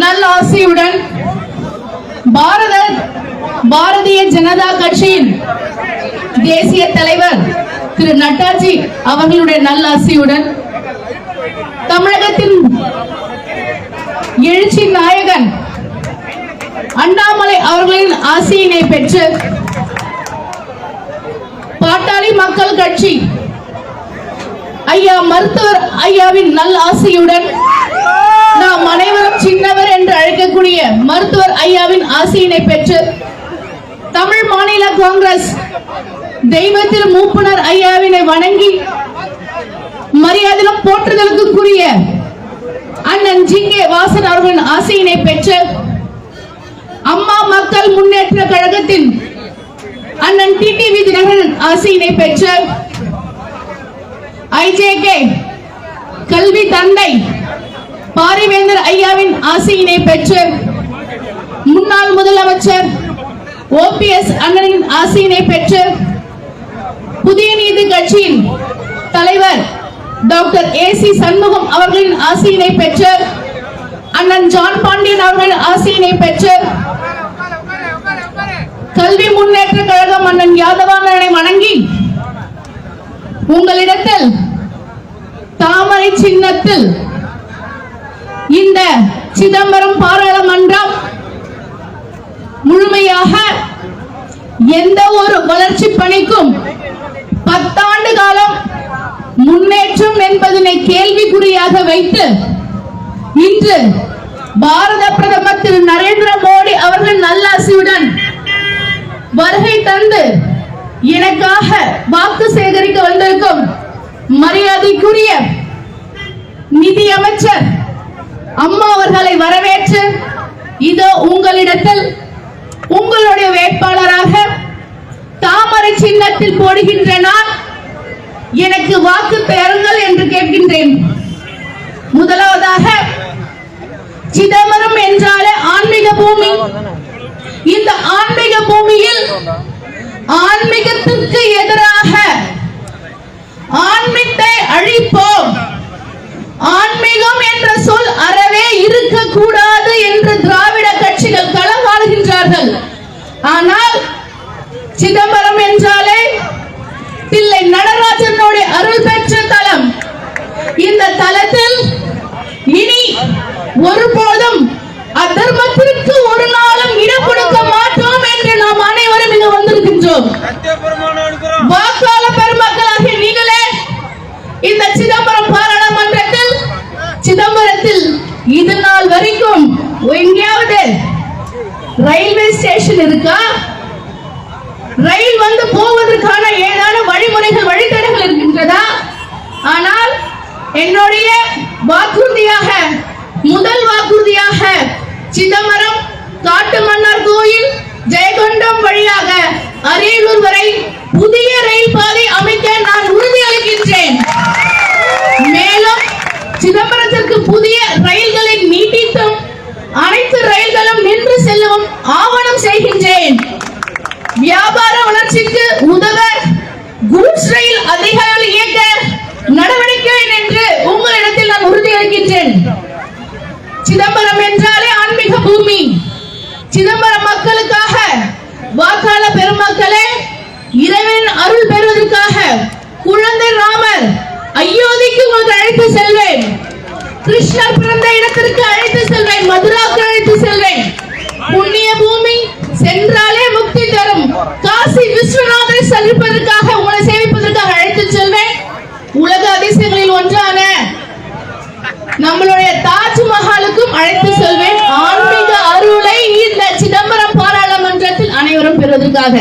நல்ல ஆசையுடன் பாரத பாரதிய ஜனதா கட்சியின் தேசிய தலைவர் திரு நட்டாஜி அவர்களுடைய நல்ல ஆசையுடன் தமிழகத்தின் எழுச்சி நாயகன் அண்ணாமலை அவர்களின் ஆசையினை பெற்று பாட்டாளி மக்கள் கட்சி ஐயா மருத்துவர் ஐயாவின் நல்ல ஆசையுடன் நாம் அனைவரும் சின்னவர் என்று அழைக்கக்கூடிய மருத்துவர் ஐயாவின் ஆசையினை பெற்று தமிழ் மாநில காங்கிரஸ் தெய்வத்தில் மூப்பனர் ஐயாவினை வணங்கி மரியாதையிலும் போற்றுதலுக்குரிய அண்ணன் ஜிங்கே வாசன் அவர்களின் ஆசையினை பெற்று அம்மா மக்கள் முன்னேற்ற கழகத்தின் அண்ணன் டிடிவி தினகரன் ஆசையினை பெற்று ஐஜேகே கல்வி தந்தை பாரிவேந்தர் ஐயாவின் ஆசையினை பெற்று முன்னாள் முதலமைச்சர் ஓபிஎஸ் அண்ணனின் ஆசையினை பெற்று புதிய நீதி கட்சியின் தலைவர் டாக்டர் ஏ சி சண்முகம் அவர்களின் ஆசையினை பெற்று அண்ணன் ஜான் பாண்டியன் அவர்களின் ஆசையினை பெற்று கல்வி முன்னேற்ற கழகம் அண்ணன் யாதவானனை வணங்கி உங்களிடத்தில் தாமரை சின்னத்தில் இந்த சிதம்பரம் பாராளுமன்றம் முழுமையாக எந்த ஒரு வளர்ச்சி பணிக்கும் பத்தாண்டு காலம் முன்னேற்றம் என்பதனை கேள்விக்குறியாக வைத்து இன்று பாரத பிரதமர் திரு நரேந்திர மோடி அவர்கள் நல்லாசியுடன் வருகை தந்து எனக்காக வாக்கு சேகரிக்க வந்திருக்கும் மரியாதைக்குரிய நிதி அமைச்சர் அம்மா அவர்களை வரவேற்று இதோ உங்களிடத்தில் உங்களுடைய வேட்பாளராக தாமரை சின்னத்தில் போடுகின்ற நான் எனக்கு வாக்கு பெறுங்கள் என்று கேட்கின்றேன். முதலாவதாக சிதம்பரம் என்றாலே ஆன்மீக பூமி. இந்த ஆன்மீக பூமியில் ஆன்மீகத்திற்கு எதிராக ஆன்மீகத்தை அழிப்போம். ஆன்மீக ஆனால் சிதம்பரம் என்றாலே தில்லை நடராஜனுடைய அருள் பெற்ற தலம். இந்த தலத்தில் இனி ஒருபோதும் அதர்மத்திற்கு ஒரு நாளும் இடம் கொடுக்க மாட்டோம் என்று நாம் அனைவரும் இங்கு வந்திருக்கின்றோம். வாக்காள பெருமக்களாகிய நீங்களே இந்த சிதம்பரம் பாராளுமன்றத்தில் சிதம்பரத்தில் இது நாள் வரைக்கும் எங்கேயாவது ரயில் ரயில்வே ஸ்டேஷன் இருக்கா? ரயில் வந்து போவதற்கான ஏதான வழிமுறைகள் வழித்தடங்கள் இருக்கின்றதா? ஆனால் என்னுடைய வாக்குறுதியாக முதல் வாக்குறுதியாக சிதம்பரம் காட்டு மன்னார் கோயில் ஜெயகொண்டம் வழியாக அரியலூர் வரை புதிய ரயில் பாதை அமைக்க நான் உறுதி அளிக்கின்றேன். மேலும் சிதம்பரத்திற்கு புதிய ரயில்களை நீட்டித்தும் அனைத்து ரயில்களும் நின்று ஆவணம் செய்கின்றேன். வியாபார வளர்ச்சிக்கு உதவ கூட்ஸ் ரயில் அதிக இயக்க நடவடிக்கை என்று உங்களிடத்தில் நான் உறுதியளிக்கின்றேன். சிதம்பரம் என்றாலே ஆன்மீக பூமி. சிதம்பரம் மக்களுக்காக வாக்காள பெருமக்களே இறைவன் அருள் பெறுவதற்காக குழந்தை ராமர் அயோத்திக்கு உங்களுக்கு அழைத்து செல்வேன். கிருஷ்ணர் பிறந்த இடத்திற்கு அழைத்து செல்வேன் மதுராவுக்கு அழைத்து செல்வேன். புண்ணிய பூமி சென்றாலே முக்தி தரும். காசி விஸ்வநாதரை சந்திப்பதற்காக உங்களை சேவிப்பதற்காக அழைத்து செல்வேன். உலக அதிசயங்களில் ஒன்றான நம்மளுடைய தாஜ்மஹாலுக்கும் அழைத்து செல்வேன். ஆன்மீக அருளை இந்த சிதம்பரம் பாராளுமன்றத்தில் அனைவரும் பெறுவதற்காக.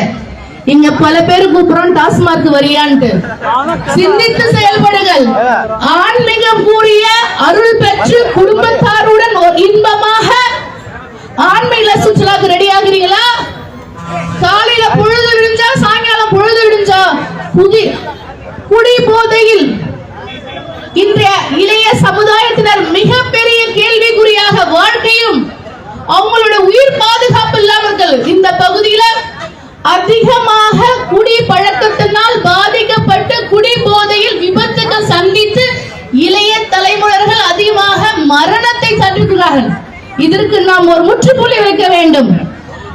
இங்க பல பேர் கூப்பிடுறோம் டாஸ்மாக் வரியான்ட்டு. சிந்தித்து செயல்படுங்கள். ஆன்மீகம் கூறிய அருள் பெற்று குடும்பத்தாருடன் இன்பமாக ஆன்மீக சுற்றுலாக்கு ரெடி ஆகிறீங்களா காலையில பொழுது விடிஞ்சா சாயங்காலம் பொழுது விடிஞ்சா புதி குடி போதையில் இன்றைய இளைய சமுதாயத்தினர் மிகப்பெரிய கேள்விக்குறியாக வாழ்க்கையும் அவங்களோட உயிர் பாதுகாப்பு இல்லாமல் இந்த பகுதியில அதிகமாக குடி பழக்கத்தினால் பாதிக்கப்பட்டு குடி போதையில் விபத்துகள் சந்தித்து இளைய தலைமுறைகள் அதிகமாக மரணத்தை சந்திக்கிறார்கள் இதற்கு நாம் ஒரு முற்றுப்புள்ளி வைக்க வேண்டும்.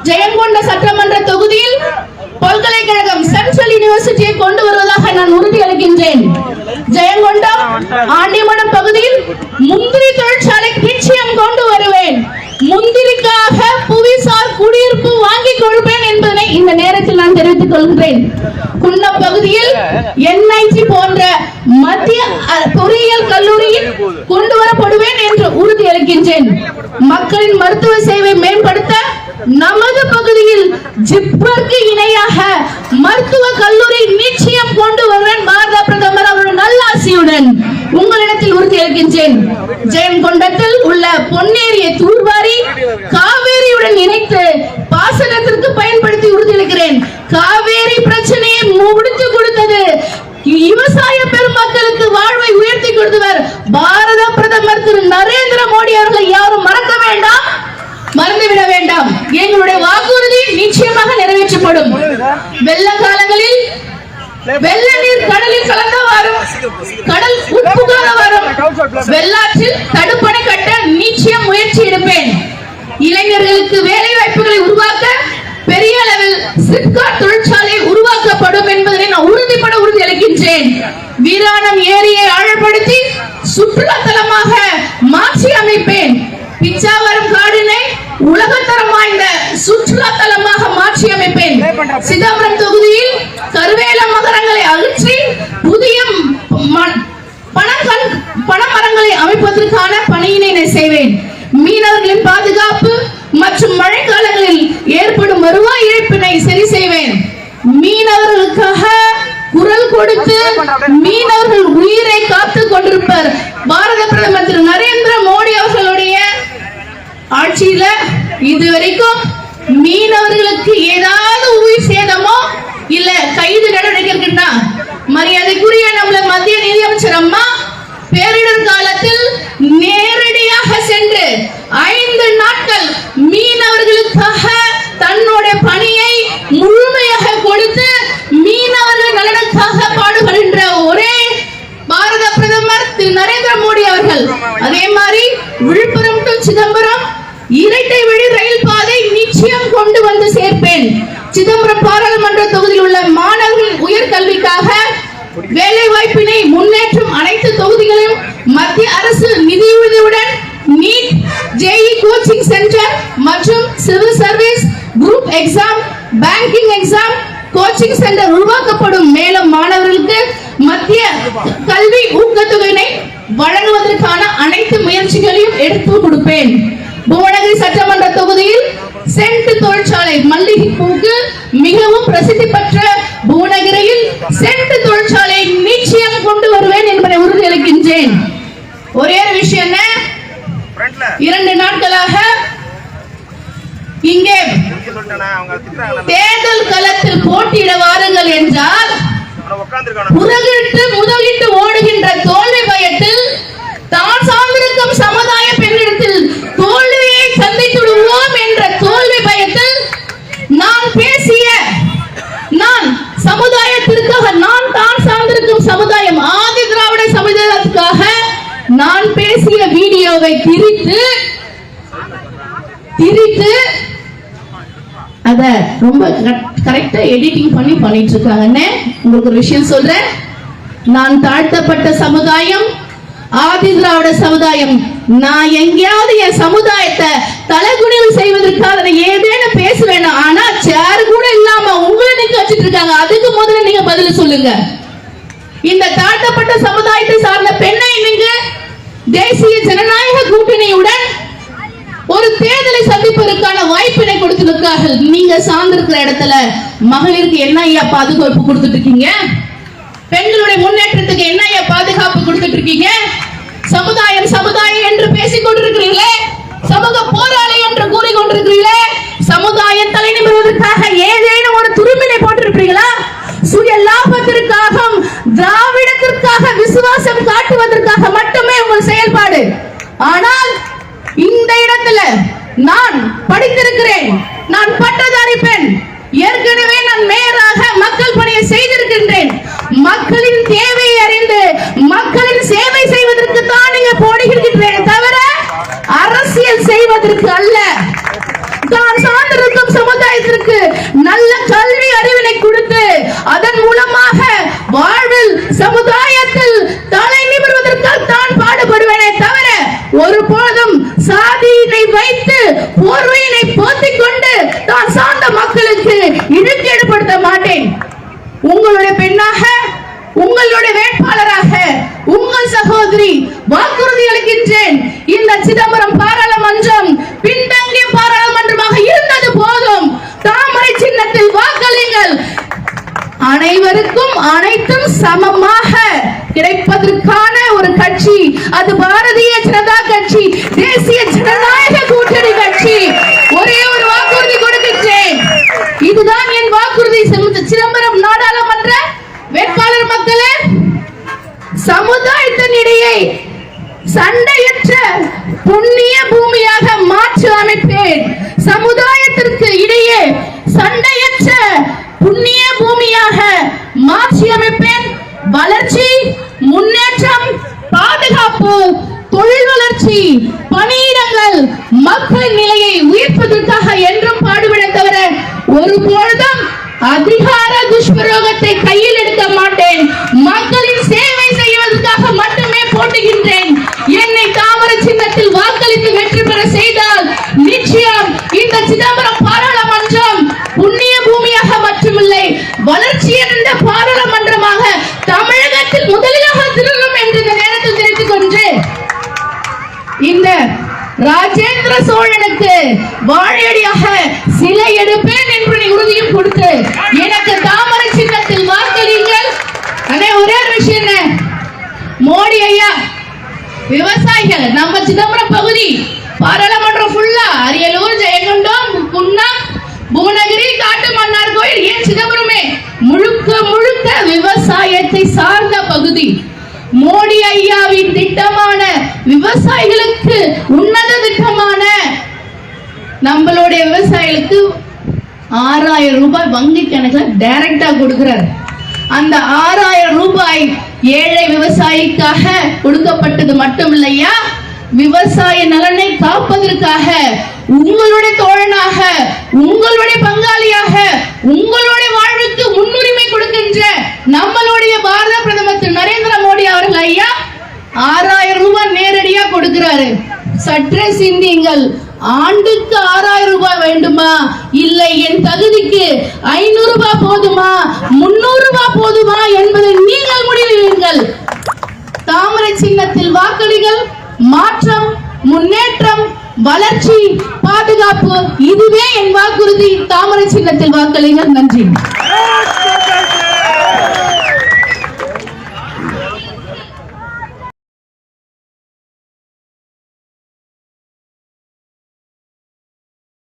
ஜெயங்கொண்ட சட்டமன்ற தொகுதியில் பல்கலைக்கழகம் சென்ட்ரல் யூனிவர்சிட்டியை கொண்டு வருவதாக நான் உறுதியளிக்கின்றேன். ஜெயங்கொண்டம் ஆண்டிமடம் பகுதியில் முந்திரி தொழிற்சாலை நிச்சயம் கொண்டு வருவேன். முந்திரிக்காக புவிசார் குடியிருப்பு வாங்கி கொடுப்பேன் என்பதனை இந்த நேரத்தில் நான் தெரிவித்துக் கொள்கிறேன். குன்னம் பகுதியில் என்ஐசி போன்ற மத்திய பொறியியல் கல்லூரியில் கொண்டு வரப்படுவேன் என்று உறுதியளிக்கின்றேன் மக்களின் மருத்துவ சேவை மேம்படுத்த நமது பகுதியில் ஜிப்மருக்கு இணையாக மருத்துவ கல்லூரி நிச்சயம் கொண்டு வருவேன். பாரத பிரதமர் அவருடைய உங்களிடத்தில் உறுதியளிக்கின்றேன் ஜெயங்கொண்டத்தில் உள்ள பொன்னேரியை தூர்வாரி காவேரியுடன் இணைத்து பாசனத்திற்கு பயன்படுத்தி உறுதியளிக்கிறேன் காவேரி பிரச்சனையை முடித்து கொடுத்தது விவசாய பெருமக்களுக்கு வாழ்வை உயர்த்தி கொடுத்தவர் பாரத பிரதமர் திரு நரேந்திர மோடி அவர்களை யாரும் மறக்க வேண்டாம் மறந்துவிட வேண்டாம். எங்களுடைய வாக்குறுதி நிச்சயமாக நிறைவேற்றப்படும். வெள்ள காலங்களில் வெள்ள நீர் கடலில் கலந்த வெள்ளாற்றில் தடுப்பணை கட்ட நிச்சயம் முயற்சி எடுப்பேன். இளைஞர்களுக்கு வேலை வாய்ப்புகளை உருவாக்க பெரிய அளவில் சிப்காட் தொழிற்சாலை உருவாக்கப்படும் என்பதை நான் உறுதிப்பட உறுதியளிக்கின்றேன் வீராணம் ஏரியை ஆழப்படுத்தி சுற்றுலா தலமாக மாற்றி அமைப்பேன். பிச்சாவரம் காடினை உலகத்தரம் வாய்ந்த சுற்றுலா தலமாக மாற்றி அமைப்பேன். சிதம்பரம் தொகுதியில் கருவேல மகரங்களை அகற்றி புதிய அமைப்பதற்கான பணியினை நான் செய்வேன். மீனவர்களின் பாதுகாப்பு மற்றும் மழைக்காலங்களில் ஏற்படும் வருவாய் இழப்பினை சரி செய்வேன். மீனவர்களுக்காக குரல் கொடுத்து மீனவர்கள் உயிரை காத்து கொண்டிருப்பர். பாரத பிரதமர் திரு நரேந்திர மோடி அவர்களுடைய ஆட்சியில இதுவரைக்கும் மீனவர்களுக்கு ஏதாவது உயிர் சேதமோ இல்ல கைது நடவடிக்கை இருக்குன்னா மரியாதைக்குரிய நம்மள மத்திய நிதியமைச்சர் அம்மா பேரிடர் காலத்தில் நேரடியாக சென்று ஐந்து நாட்கள் மீனவர்களுக்காக தன்னுடைய பணியை முழுமையாக கொடுத்து மீனவர்கள் நலனுக்காக பாடுபடுகின்ற ஒரே பாரத பிரதமர் திரு நரேந்திர மோடி அவர்கள். அதே மாதிரி விழுப்புரம் டு சிதம்பரம் இரட்டை வழி ரயில் பாதை நிச்சயம் கொண்டு வந்து சேர்ப்பேன். சிதம்பரம் பாராளுமன்ற தொகுதியில் உள்ள மாணவர்களின் உயர்கல்விக்காக வேலை வாய்ப்பினை முன்னேற்றும் அனைத்து தொகுதிகளையும் மத்திய அரசு நிதியுதவியுடன் நீட் ஜேஇ கோச்சிங் சென்டர் மற்றும் civil service group exam banking exam coaching centre உருவாக்கப்படும். மேலும் மாணவர்களுக்கு மத்திய கல்வி ஊக்கத்தொகையினை வழங்குவதற்கான அனைத்து முயற்சிகளையும் எடுத்து கொடுப்பேன். புவனகிரி சட்டமன்ற தொகுதியில் சென்ட் தொழிற்சாலை மல்லிகை பூக்கு மிகவும் பிரசித்தி பெற்ற புவனகிரியில் சென்ட் தொழிற்சாலை நிச்சயம் கொண்டு வருவேன் என்பதை உறுதியளிக்கின்றேன். ஒரே ஒரு விஷயம் என்ன? இரண்டு நாட்களாக இங்கே தேர்தல் களத்தில் போட்டியிட வாருங்கள் என்றால் புறகிட்டு முதலிட்டு ஓடுகின்ற தோல்வி பயத்தில் தான் சார்ந்திருக்கும் சமுதாய பெண்ணிடத்தில் தோல்வியை சந்தித்து விடுவோம் என்ற தோல்வி பயத்தில் நான் பேசிய நான் சமுதாயத்திற்காக நான் தான் சார்ந்திருக்கும் சமுதாயம் ஆதி திராவிட சமுதாயத்துக்காக நான் பேசிய வீடியோவை திரித்து திரித்து அத ரொம்ப கரெக்டா எடிட்டிங் பண்ணி பண்ணிட்டு இருக்காங்கன்னு உங்களுக்கு ஒரு விஷயம் சொல்றேன். நான் தாழ்த்தப்பட்ட சமுதாயம் ஆதி திராவிட சமுதாயம் நான் எங்கேயாவது என் சமுதாயத்தை தலைகுனிவு செய்வதற்காக நான் ஏதேனும் பேசுவேன்? ஆனா சேர் கூட இல்லாம உங்களை நிக்க வச்சிட்டு இருக்காங்க அதுக்கு முதல்ல நீங்க பதில் சொல்லுங்க. இந்த தாழ்த்தப்பட்ட சமுதாயத்தை சார்ந்த பெண்ணை நீங்க தேசிய ஜனநாயக கூட்டணியுடன் ஒரு தேர்தலை சந்திப்பதற்கான வாய்ப்பினை கொடுத்திருக்கார்கள். நீங்க சார்ந்திருக்கிற இடத்துல மகளிருக்கு என்ன ஐயா பாதுகாப்பு கொடுத்துட்டு இருக்கீங்க பெண்களுடைய முன்னேற்றத்துக்கு என்ன ஐயா பாதுகாப்பு கொடுத்துட்டு இருக்கீங்க சமுதாயம் சமுதாயம் என்று பேசிக் கொண்டிருக்கிறீர்களே. சமூக போராளி என்று கூறிக்கொண்டிருக்கிறீர்களே சமுதாய தலை ஏதேனும் ஒரு துரும்பினை போட்டிருப்பீங்களா சுய லாபத்திற்காக திராவிடத்திற்காக விசுவாசம் காட்டுவதற்காக மட்டுமே உங்கள் செயல்பாடு. ஆனால் இந்த இடத்துல நான் படித்திருக்கிறேன் நான் பட்டதாரி பெண் ஏற்கனவே நான் மேயராக மக்கள் பணியை செய்திருக்கின்றேன். மக்களின் தேவையை அறிந்து மக்களின் சேவை செய்ய தான் நீங்க போடுகின்றேன் தவிர அரசியல் ஒருபோதும் சாதியினை வைத்து போர்வையினை போத்திக் கொண்டு தான் சார்ந்த மக்களுக்கு இழுக்கேடுபடுத்த மாட்டேன் உங்களுடைய பெண்ணாக உங்களுடைய வேட்பாளராக உங்கள் சகோதரி வாக்குறுதி அளிக்கின்றேன். இந்த சிதம்பரம் பாராளுமன்றம் பின்தங்கிய பாராளுமன்றமாக இருந்தது போதும். தாமரை சின்னத்தில் வாக்களியுங்கள். அனைவருக்கும் அனைத்தும் சமமாக கிடைப்பதற்கான ஒரு கட்சி. அது பாரதிய ஜனதா கட்சி தேசிய ஜனநாயக கூட்டணி கட்சி. ஒரே ஒரு வாக்குறுதி கொடுக்கின்றேன் இதுதான் என் வாக்குறுதி சிதம்ப- சிதம்பரம் நாடாளுமன்ற வேட்பாளர் மக்களே பூமியை சண்டையற்ற புண்ணிய பூமியாக மாற்றி அமைப்பேன். சமுதாயத்திற்கு இடையே சண்டையற்ற புண்ணிய பூமியாக மாற்றி அமைப்பேன். வளர்ச்சி முன்னேற்றம் பாதுகாப்பு தொழில் வளர்ச்சி பணியிடங்கள் மக்களின் நிலையை உயர்ப்பதற்காக என்றும் பாடுபட தவிர ஒருபொழுதும் அதிகார துஷ்பிரயோகத்தை கையில் எடுக்க மாட்டேன். மக்களின் சேவை செய்வதற்காக மட்டுமே போட்டுகின்றேன். என்னை தாமர சின்னத்தில் வாக்களித்து வெற்றி பெற செய்தால் நிச்சயம் இந்த சிதம்பரம் பாராளுமன்றம் புண்ணிய பூமியாக மட்டுமில்லை வளர்ச்சி அடைந்த பாராளுமன்றமாக தமிழகத்தில் முதலியாக திகழும் என்று இந்த நேரத்தில் தெரிவித்துக் கொண்டு இந்த ராஜேந்திர சோழனுக்கு வாழையடி சிலை எடுப்பேன் என்று நீ உறுதியும் கொடுத்து எனக்கு தாமரை சின்னத்தில் வாக்களியுங்கள் அண்ணே ஒரே ஒரு விஷயம் என்ன மோடி ஐயா விவசாயிகள் நம்ம சிதம்பரம் பகுதி பாராளுமன்றம் ஃபுல்லா அரியலூர் ஜெயங்கொண்டம் குன்னம் புவனகிரி காட்டுமன்னார் கோயில் ஏன் சிதம்பரமே முழுக்க முழுக்க விவசாயத்தை சார்ந்த பகுதி மோடி ஐயாவின் திட்டமான விவசாயிகளுக்கு உன்னத திட்டமான நம்மளுடைய விவசாயிகளுக்கு ஆறாயிரம் ரூபாய் வங்கி கணக்குல டைரக்டா கொடுக்கிறார். அந்த ஆறாயிரம் ரூபாய் ஏழை விவசாயிக்காக கொடுக்கப்பட்டது மட்டும் இல்லையா? விவசாய நலனை காப்பதற்காக உங்களுடைய தோழனாக உங்களுடைய பங்காளியாக உங்களுடைய வாழ்வுக்கு முன்னுரிமை கொடுக்கின்ற நம்மளுடைய பாரத பிரதமர் திரு நரேந்திர மோடி அவர்கள் ஐயா ஆறாயிரம் ரூபாய் நேரடியா கொடுக்கிறாரு. சற்றே சிந்தியுங்கள். ஆண்டுக்கு ஆறாயிரம் ரூபாய் வேண்டுமா? இல்லை என் தகுதிக்கு ஐநூறு ரூபாய் போதுமா? முன்னூறு ரூபாய் போதுமா என்பதை நீங்கள் முடிவெடுங்கள் தாமரை சின்னத்தில் வாக்களிகள் மாற்றம் முன்னேற்றம் வளர்ச்சி பாதுகாப்பு இதுவே என் வாக்குறுதி. தாமரை சின்னத்தில் வாக்களிகள் நன்றி.